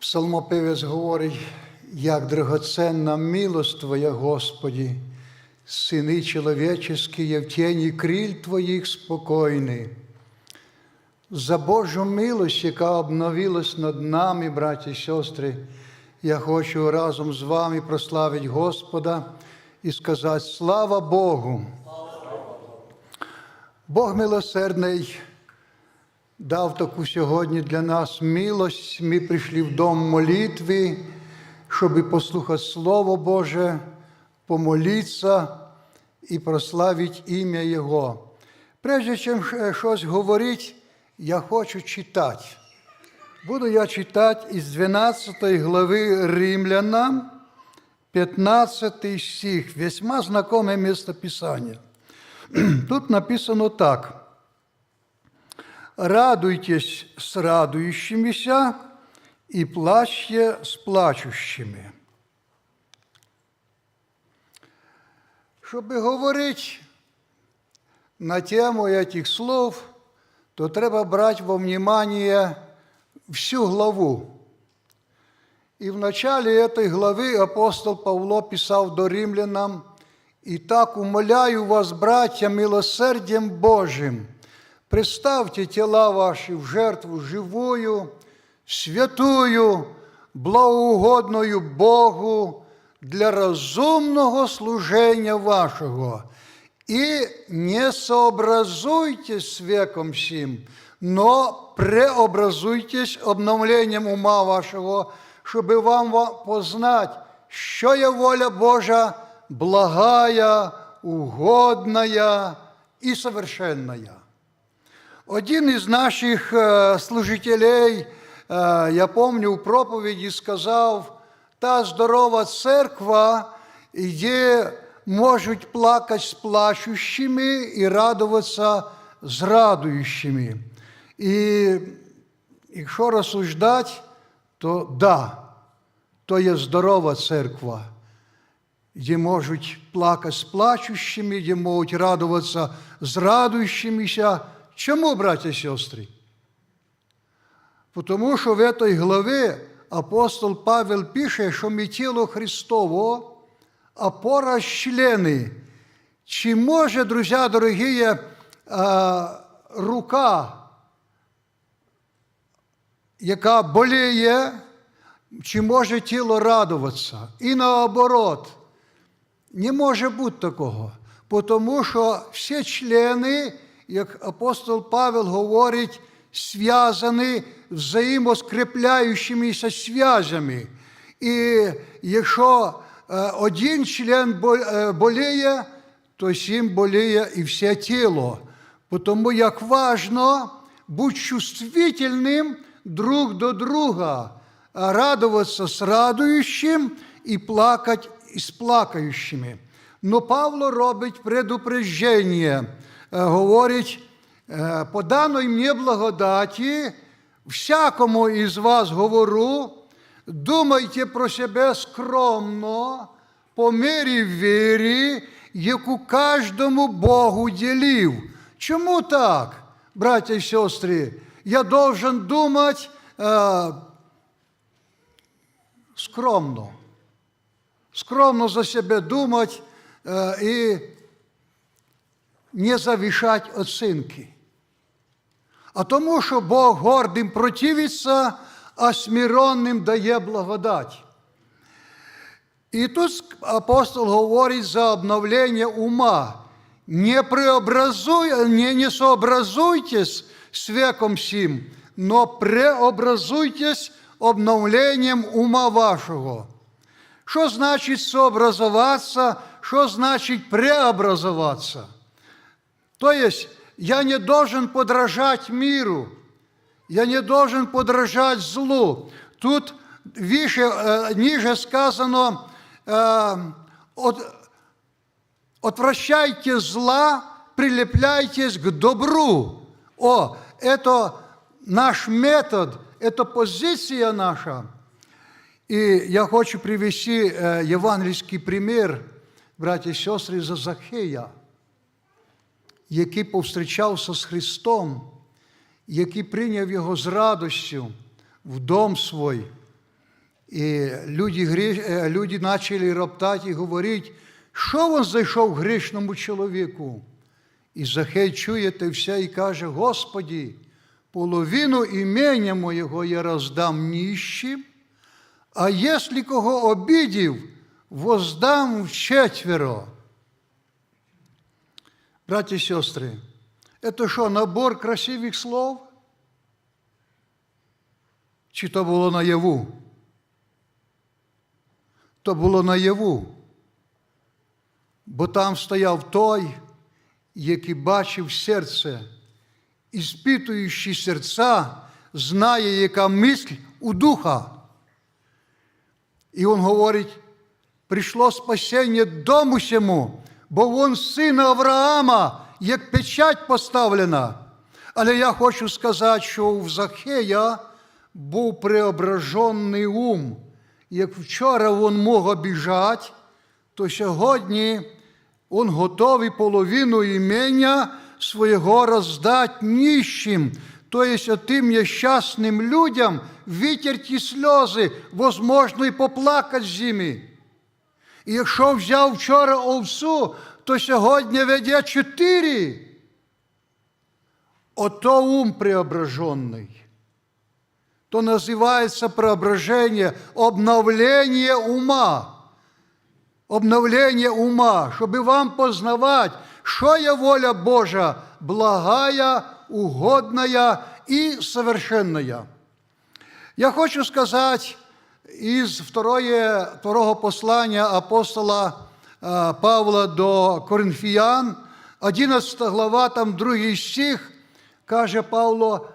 Псалмопевець говорить, як драгоценна милость Твоя, Господі, сини чоловічі, є в тіні криль Твоїх спокійні. За Божу милость, яка обновилась над нами, браті і сестри, я хочу разом з вами прославити Господа і сказати слава Богу. Бог милосердний дав таку сьогодні для нас милость. Ми прийшли в дом молитви, щоб послухати Слово Боже, помолитися і прославити ім'я Його. Прежде чим щось говорити, я хочу читати. Буду я читати із 12 глави Римлянам, 15 стих, весьма знакоме місце Писання. Тут написано так Радуйтесь с радующимися и плачьте с плачущими. Щоб говорити на тему этих слов, то треба брати во внимание всю главу. И в начале этой главы апостол Павло писал до римлянам, «И так умоляю вас, братья, милосердием Божьим, представьте тела ваши в жертву живую, святую, благоугодную Богу для разумного служения вашего. И не сообразуйтесь с веком сим, но преобразуйтесь обновлением ума вашего, чтобы вам познать, що є воля Божа, благая, угодная и совершенная. Один із наших е, служителей, е, я пам'ятаю, у проповіді сказав, та здорова церква, де можуть плакати з плачущими і радуватися з радуючими. І якщо розсуждати, то да, то є здорова церква, де можуть плакати з плачущими, де можуть радуватися з радуючимися. Чому, браття і сестри? Тому що в цій главі апостол Павел пише, що ми тіло Христово, а пора члени. Чи може, друзі дорогі, е, рука, яка боліє, чи може тіло радуватися? І наоборот, не може бути такого, тому що всі члени, як апостол Павел говорить, зв'язані взаємоскрепляючимися зв'язями. І якщо е, один член е, боліє, то всім боліє і все тіло. Тому як важно бути чувствительним друг до друга, радуватися з радуючим і плакати із плакаючими. Но Павло робить предупреждення, говорить, е, по даної мені благодаті, всякому із вас говорю, думайте про себе скромно, по мірі вірі, яку кожному Богу ділив. Чому так, браття і сестри? Я должен думати е, скромно. Скромно за себе думати е, і не завішати оцінки. А тому, що Бог гордим противиться, а смиренним дає благодать. І тут апостол говорить за обновлення ума. Не, преобразуй, не, не сообразуйтесь с веком сим, но преобразуйтесь обновлением ума вашого. Що значить сообразоваться, що значить преобразоваться? То есть я не должен подражать миру, я не должен подражать злу. Тут выше, э, ниже сказано, э, от, отвращайте зла, прилепляйтесь к добру. О, это наш метод, это позиция наша. І я хочу привести е, євангельський примір, браті і сестри, за Захея, який повстрічався з Христом, який прийняв його з радостю в дом свій. І люди, е, люди почали роптати і говорити, що він зайшов грішному чоловіку. І Захей чує те все і каже: Господі, половину імення моєго я роздам ніщим, а якщо кого обідів, воздам вчетверо. Браті і сестри, це що, набор красивих слов? Чи то було наяву? То було наяву. Бо там стояв той, який бачив серце, і спитуючи серця, знає, яка мисль у духа. І він говорить, прийшло спасіння дому сьому, бо він син Авраама, як печать поставлена. Але я хочу сказати, що у Захея був преображений ум. Як вчора він мог обіжати, то сьогодні він готовий половину імення свого роздати ніщим, тобто тим нещасним людям витерті сльози, возможно, і поплакати з ними. І якщо взяв вчора овцу, то сьогодні веде чотири. Ото ум преображений. То називається преображення, обновлення ума. Обновлення ума, щоб вам познавати, що є воля Божа, благая, угодная і совершенная. Я хочу сказати із второе, второго послання апостола Павла до Коринфіян, 11 глава, там другий стих, каже Павло,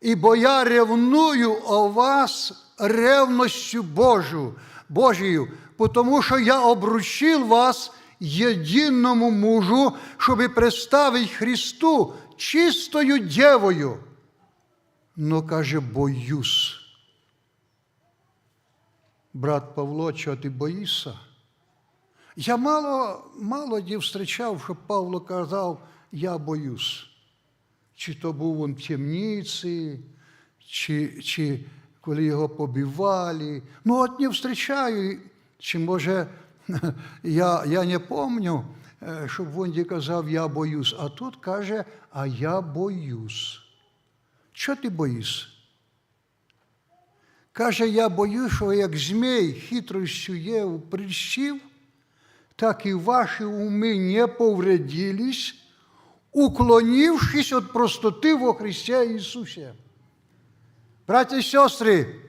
«Ібо я ревную о вас ревностью Божу, Божию, потому що я обручив вас єдиному мужу, щоб представити Христу чистою дєвою. Но каже, боюсь. Брат Павло, чого ти боїшся? Я мало, мало дів зустрічав, щоб Павло казав, я боюсь. Чи то був він в темниці, чи, чи коли його побивали. Ну, от не зустрічаю, чи може, я, я не пам'ятаю, е, щоб він казав, я боюсь. А тут каже, а я боюсь. Що ти боїшся? Каже, я боюсь, що як змій хитростю Єву прищив, так і ваші уми не повредились, уклонившись від простоти во Христі Ісусі. Браті і сестри,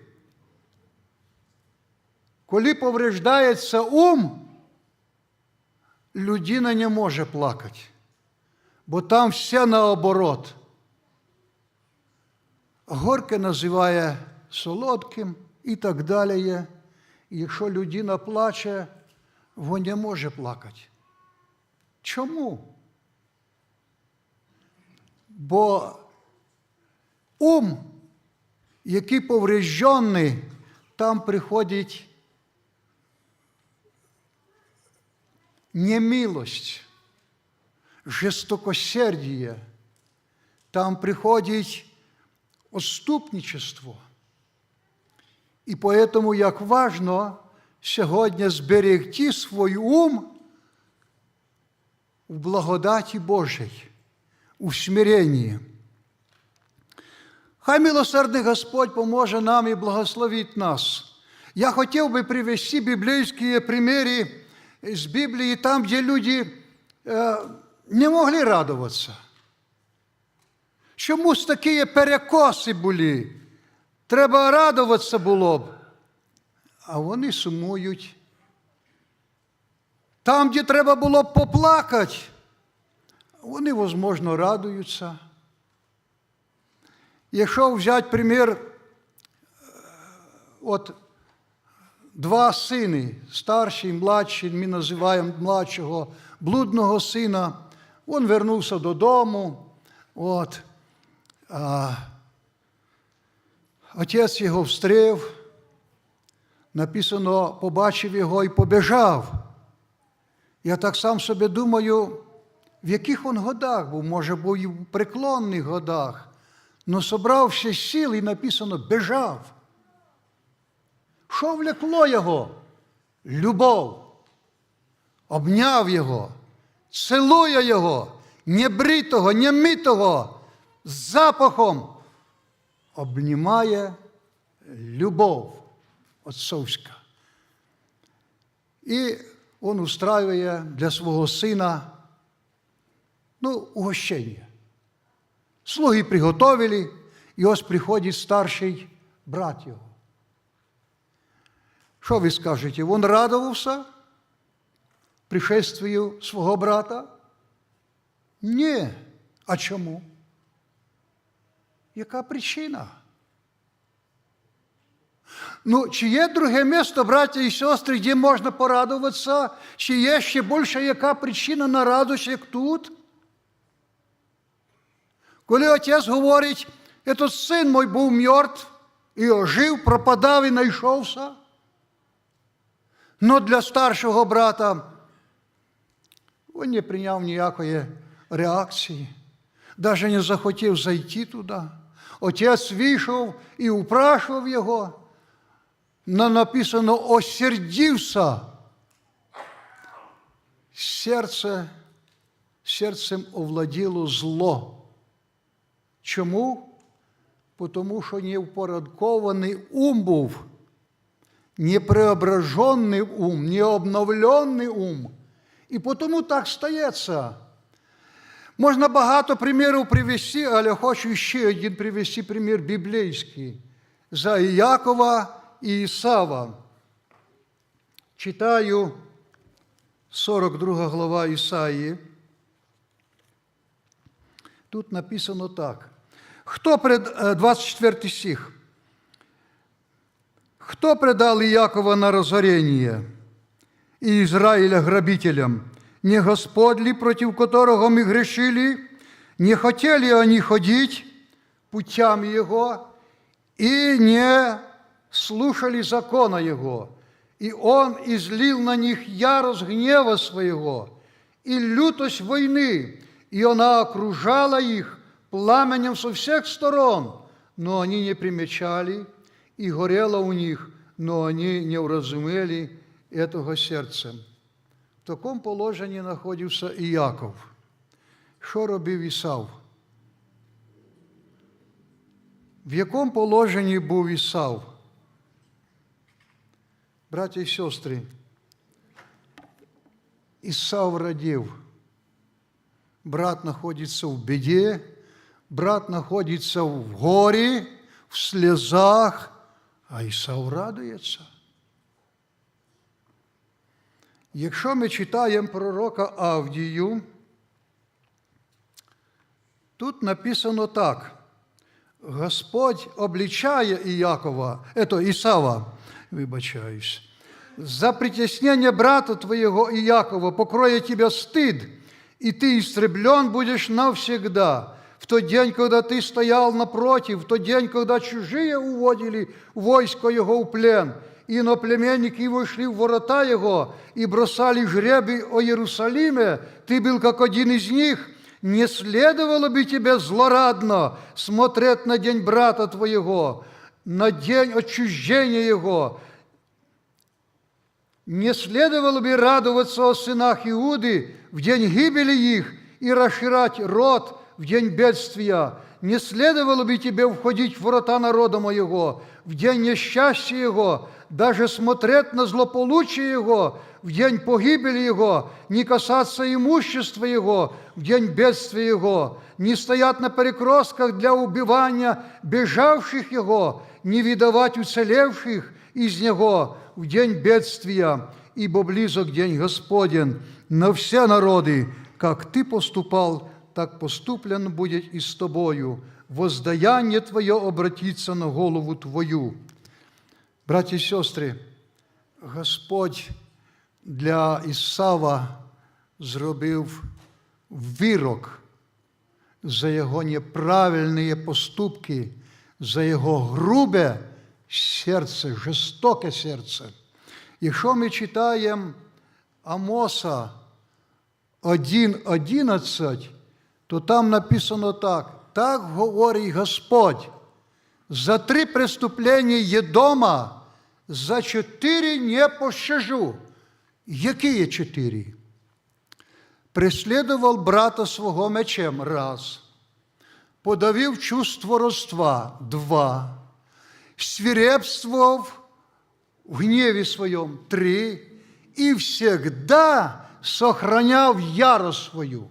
коли повреждається ум, людина не може плакати, бо там все наоборот. Горке називає солодким і так далі. І якщо людина плаче, він не може плакати. Чому? Бо ум, який повреждений, там приходить немилость, жестокосердие, там приходить отступничество. І поэтому як важно сьогодні зберегти свій ум в благодаті Божій, у смиренні. Хай милосердний Господь поможе нам і благословить нас. Я хотів би привести біблійські приміри з Біблії, там, де люди е, не могли радуватися. Чомусь такі перекоси були. Треба радуватися було б. А вони сумують. Там, де треба було б поплакати, вони, можливо, радуються. Якщо взяти примір, от два сини, старший і младший, ми називаємо младшого блудного сина, він вернувся додому. От, а, Отець його встрів, написано, побачив його і побіжав. Я так сам собі думаю, в яких він годах був, може, був і в преклонних годах, но собравши сил і написано, біжав. Що влекло його? Любов. Обняв його, цілує його, небритого, немитого, з запахом. Обнімає любов отцовська. І він устраює для свого сина ну, угощення. Слуги приготовили, і ось приходить старший брат його. Що ви скажете? Він радувався пришествию свого брата? Ні. А чому? Яка причина? Ну, чи є друге місто, браття і сестри, де можна порадуватися? Чи є ще більша яка причина на радость, як тут? Коли отець говорить, «Этот син мой був мертв і ожив, пропадав і знайшовся. Но для старшого брата він не прийняв ніякої реакції, навіть не захотів зайти туди. Отець вийшов і упрашував його. Но написано осердився. Серце, серцем овладіло зло. Чому? Тому що неупорядкований ум був, не преображений ум, не обновлений ум. І тому так стається. Можна багато примірів привести, але хочу ще один привести примір біблійський. За Іакова і Ісава. Читаю 42 глава Ісаї. Тут написано так. Хто пред, е, 24 стих. Кто предал Иакова на разорение и Израиля грабителям? Не Господь ли, против которого мы грешили? Не хотели они ходить путями Его и не слушали закона Его? И Он излил на них ярость гнева Своего и лютость войны, и она окружала их пламенем со всех сторон, но они не примечали, и горело у них, но они не уразумели этого серцем. В такому положенні знаходився і Яков. Що робив Ісав? В якому положенні був Ісав? Браття і сестри, Ісав радів. Брат знаходиться в біді, брат знаходиться в горі, в слезах, а Ісав радується. Якщо ми читаємо пророка Авдію, тут написано так. Господь обличає Іякова, ето Ісава, вибачаюсь, за притеснение брата твоего Иакова покроя тебя стыд, и ты истреблен будешь навсегда. В тот день, когда ты стоял напротив, в тот день, когда чужие уводили войско его в плен, иноплеменники вошли в ворота его и бросали жребий о Иерусалиме, ты был как один из них, не следовало бы тебе злорадно смотреть на день брата твоего, на день отчуждения его, не следовало бы радоваться о сынах Иуды в день гибели их и расширять рот в день бедствия. Не следовало бы тебе входить в ворота народа моего в день несчастья его, даже смотреть на злополучие его в день погибели его, не касаться имущества его в день бедствия его, не стоять на перекрестках для убивания бежавших его, не видавать уцелевших из него в день бедствия, ибо близок день Господен на все народы, как ты поступал, так поступлен будет и с тобою. Воздаяние твое обратится на голову твою. Браті і сестри, Господь для Ісава зробив вирок за його неправильні поступки, за його грубе серце, жорстоке серце. Якщо ми читаємо Амоса 1.11, то там написано так. Так говорить Господь. За три преступления Едома за чотири не пощажу. Які є чотири? Преслідував брата свого мечем раз, подавив чувство родства два, свирепствовав в гневе своем три и всегда сохраняв ярость свою.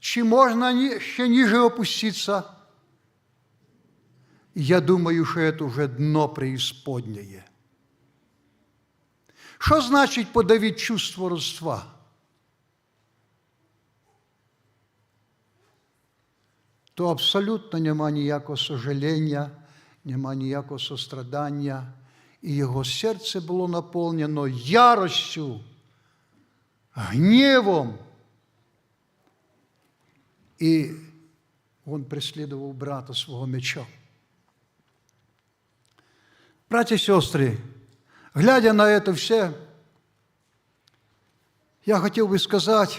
Чи можна ще ніже опуститися? Я думаю, що це вже дно преисподнее. Що значить подавити чувство родства? То абсолютно нема ніякого сожаління, нема ніякого сострадання, і його серце було наповнено яростю, гнівом. І він преслідував брата свого мечом. Браті і сестри, глядя на це все, я хотів би сказати,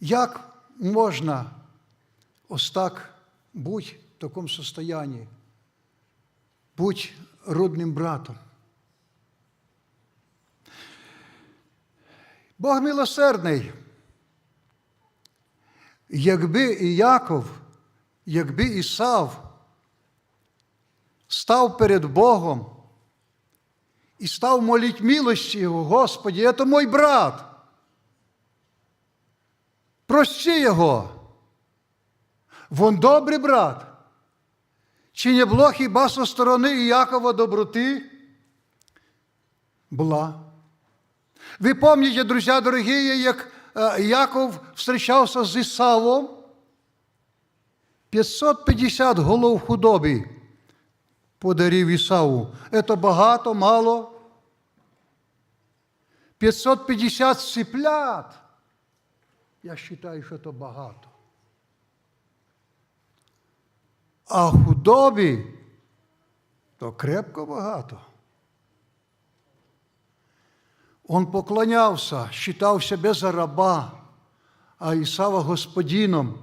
як можна ось так бути в такому состоянии, бути родним братом. Бог милосердний. Якби і Яков, якби Ісав став перед Богом і став молить милості Його, Господі, це мой брат. Прости його. Вон добрий брат. Чи не було хіба со сторони Іакова доброти? Була. Ви пам'ятаєте, друзі дорогі, як Яков зустрічався з Ісавом? 550 голов худоби подарив Ісаву. Це багато, мало? 550 цыплят. Я вважаю, що це багато. А худобі то крепко багато. Он поклонявся, считав себе за раба, а Ісава господином.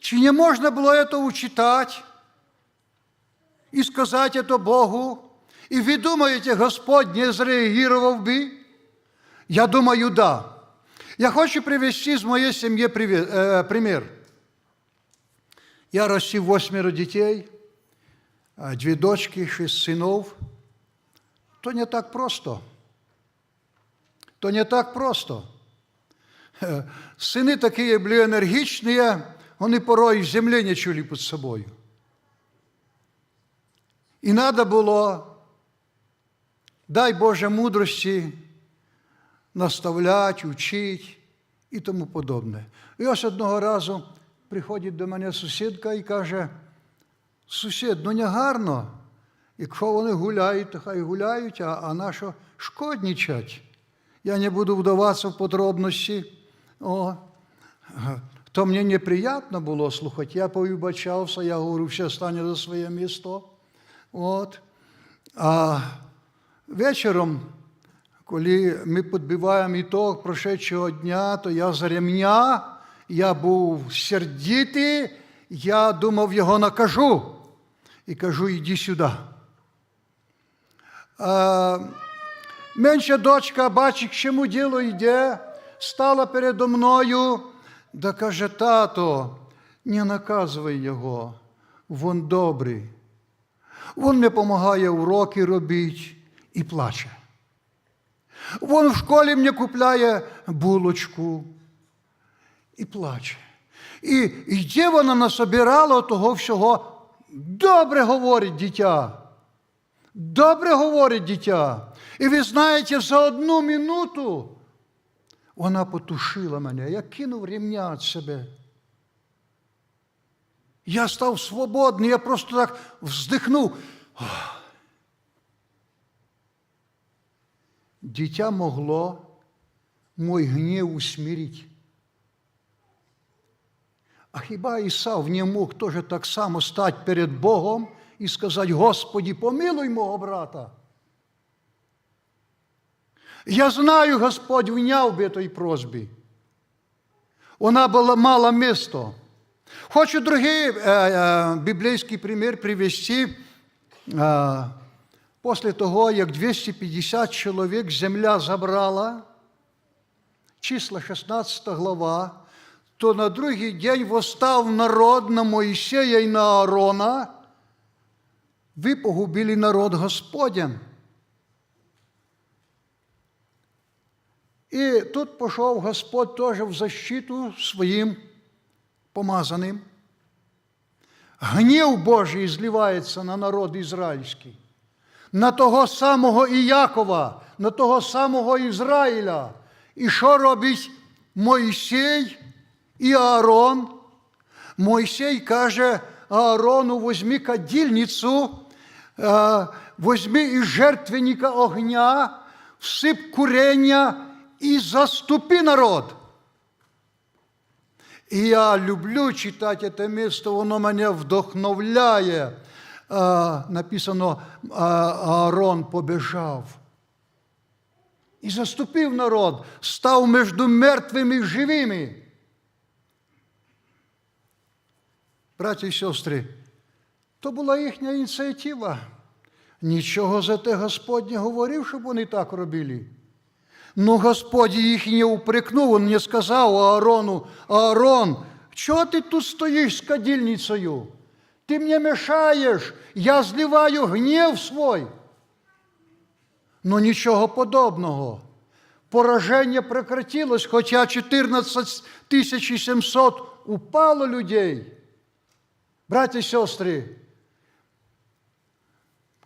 Чи не можна було это учитать і сказати это Богу? І ви думаєте, Господь не зреагував би? Я думаю, да. Я хочу привести з моєї сім'ї е, примір. Я ростив восьмеро дітей, а дві дочки, шість синів. То не так просто. То не так просто. Е, Сини такі були енергічні, вони порой землі не чули під собою. І треба було, дай Боже мудрості, наставляти, учити і тому подобне. І ось одного разу приходить до мене сусідка і каже: сусід, ну не гарно, якщо вони гуляють, то хай гуляють, а, а на що шкоднічать. Я не буду вдаватися в подробності. О, то мені неприємно було слухати. Я повибачався, я говорю, все стане за своє місто. От. А вечором, коли ми підбиваємо ітог прошедшого дня, то я з ремня, я був сердитий, я думав, його накажу. І кажу, іди сюди. А, менша дочка бачить, чому діло йде, стала передо мною, да каже, тато, не наказуй його, він добрий. Він мені допомагає уроки робити і плаче. Він в школі мені купляє булочку і плаче. І, і де вона насобирала того всього? Добре говорить дитя. Добре говорить дитя. І ви знаєте, за одну минуту вона потушила мене. Я кинув ремня від себе. Я став свободний, я просто так вздихнув. Дитя могло мой гнів усмирити. А хіба Ісав не мог теж так само стати перед Богом і сказати, Господі, помилуй мого брата? Я знаю, Господь вняв би той просьбі. Вона була мала місто. Хочу другий э, э, библейский пример привести. Э, после того, як 250 чоловік земля забрала, числа 16 глава, то на другий день восстав народ на Моїсея і на Аарона, ви погубили народ Господен. І тут пішов Господь теж в защиту своїм помазаним. Гнів Божий зливається на народ ізраїльський, на того самого Іякова, на того самого Ізраїля. І що робить Мойсей і Аарон? Мойсей каже Аарону, возьми кадільницю, е, возьми із жертвенника огня, всип курення і заступи народ. І я люблю читати це місто, воно мене вдохновляє. Написано, Аарон побіжав. І заступив народ, став між мертвими і живими. Браті і сестри, то була їхня ініціатива. Нічого за те Господь не говорив, щоб вони так робили. Ну, Господь їх не упрекнув, він не сказав Аарону, Аарон, чого ти тут стоїш з кадільницею? Ти мені мешаєш, я зливаю гнів свой. Ну нічого подобного. Пораження прекратилось, хоча 14 700 упало людей. Браті і сестри,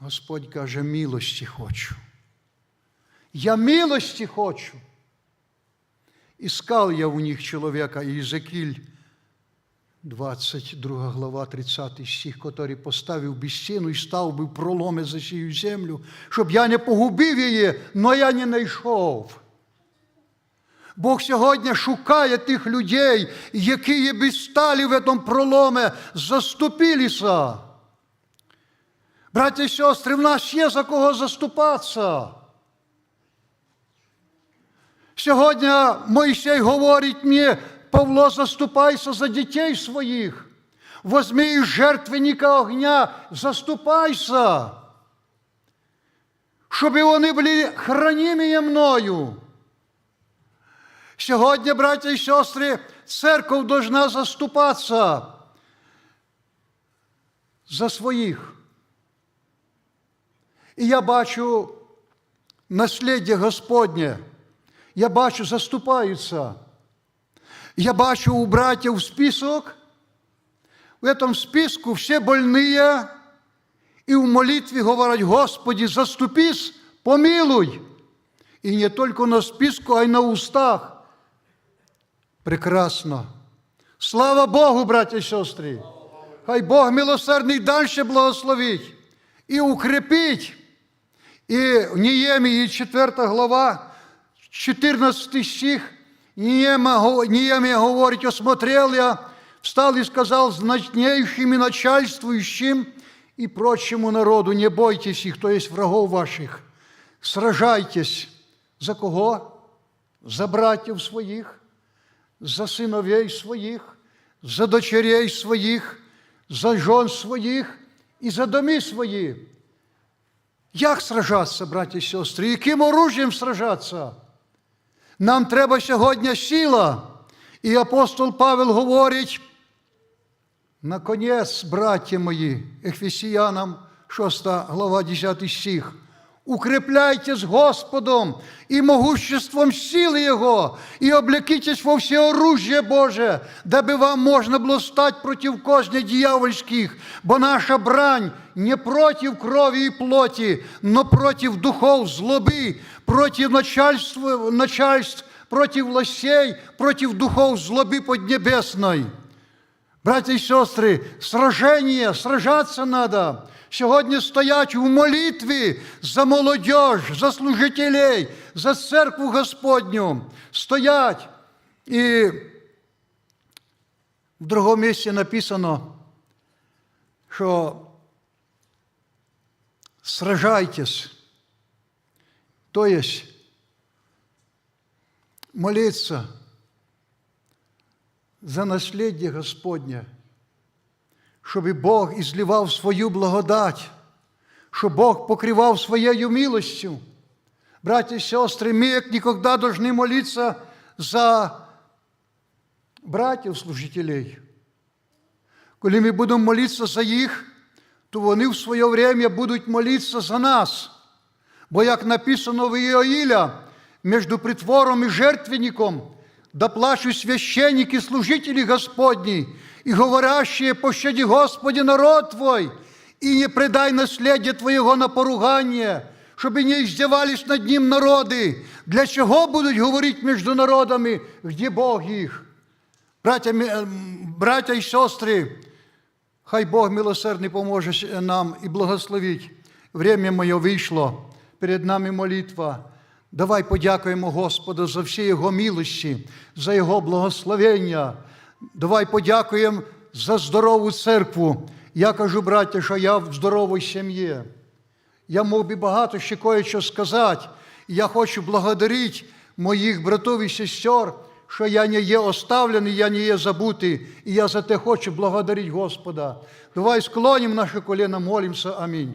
Господь каже, милості хочу. Я милості хочу. Іскал я у них чоловіка Єзекіль, 22 глава, 30 стих, який поставив би стіну і став би проломи за сію землю, щоб я не погубив її, но я не знайшов. Бог сьогодні шукає тих людей, які би стали в цьому проломі, заступилися. Браті і сестри, в нас є за кого заступатися. Сьогодні Мойсей говорить мені, Павло, заступайся за дітей своїх. Возьми із жертвенника огня, заступайся, щоб вони були хранимі мною. Сьогодні, браття і сестри, церква должна заступатися за своїх. І я бачу насліддя Господнє. Я бачу, заступаються. Я бачу у братьев список. В этом списку все больные. И в молитве говорят, Господи, заступись, помилуй. И не только на списку, а й на устах. Прекрасно. Слава Богу, братья и сестры. Хай Бог милосердний дальше благословить і укрепить. І в Ніємії 4 глава, 14 стих, Ніемия говорить, осмотрел я, встал и сказал знатнейшим и начальствующим и прочему народу, не бойтесь их, то есть врагов ваших, сражайтесь. За кого? За братьев своих, за сыновей своих, за дочерей своих, за жен своїх і за доми свої. Як сражатися, браті і сестри? Яким оружієм сражатися? Нам треба сьогодні сила. І апостол Павел говорить, наконець, браті мої, Ефесіянам, 6 глава, 10 стих, укрепляйтесь Господом и могуществом силы Его, и облекитесь во все оружие Божие, дабы вам можно было стать против козней дьявольских, бо наша брань не против крови и плоти, но против духов злобы, против начальства, начальств, против властей, против духов злобы поднебесной. Братья и сестры, сражение, сражаться надо. Сьогодні стоять в молитві за молодіж, за служителей, за церкву Господню. Стоять. І в другому місці написано, що сражайтесь. То есть молиться за наследие Господне щоб Бог ізливав свою благодать, щоб Бог покривав своєю милостю. Братья и сестры, мы как никогда должны молиться за братів служителей. Коли ми будемо молитися за їх, то вони в своє время будуть молитися за нас. Бо як написано в Іоїля, між притвором і жертвенником, да плачуть священники, служители Господні, и говорящие, пощади Господи народ Твой, и не предай наследие Твоего на поругание, щоб не издевались над ним народи. Для чого будуть говорити між народами, где Бог мі- ем, браття і сестри, хай Бог милосердний поможе нам і благословить. Время моє вийшло, перед нами молитва. Давай подякуємо Господу за всі Його милості, за Його благословення. Давай подякуємо за здорову церкву. Я кажу, браття, що я в здоровій сім'ї. Я мог би багато ще кое-що сказати. Я хочу благодарити моїх братів і сестер, що я не є оставлений, я не є забутий, і я за те хочу благодарити Господа. Давай склонимо наші коліна, молимося. Амінь.